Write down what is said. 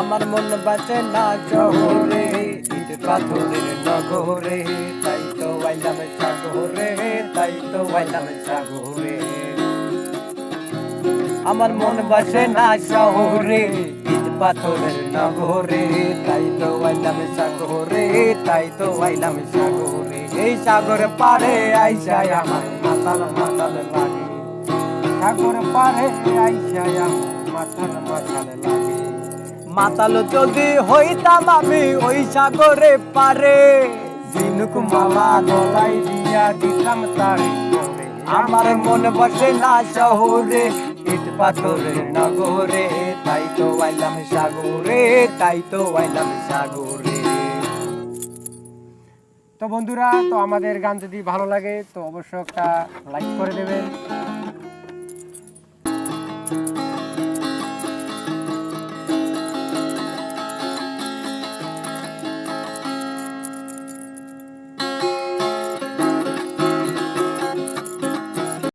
আমার মন বাঁচে না শহরে ইট পাথরের নগরে। তাই তো আইলাম সাগরে, তাই তো আইলাম সাগরে। আমার মন বাসে না শহরে, ইট পাথরের নগরে। তাই তো আইলাম সাগরে, তাই তো আইলাম সাগরে। এই সাগর পারে আইসায় আমার মাতাল মাতাল লাগে। সাগর পারে আইসায় আমার মাতাল মাতাল লাগে। মাতাল যদি হইতাম আমি ওই সাগরে পারে। ঝিনুক মালা গলাই দিয়া দিতাম তারে আমার মন বসে না শহরে, ইট পাথরের নগরে। তাই তো আইলাম সাগরে, তাই তো আইলাম সাগরে। তো বন্ধুরা, তো আমাদের গান যদি ভালো লাগে, তো অবশ্যই একটা লাইক করে দেবেন।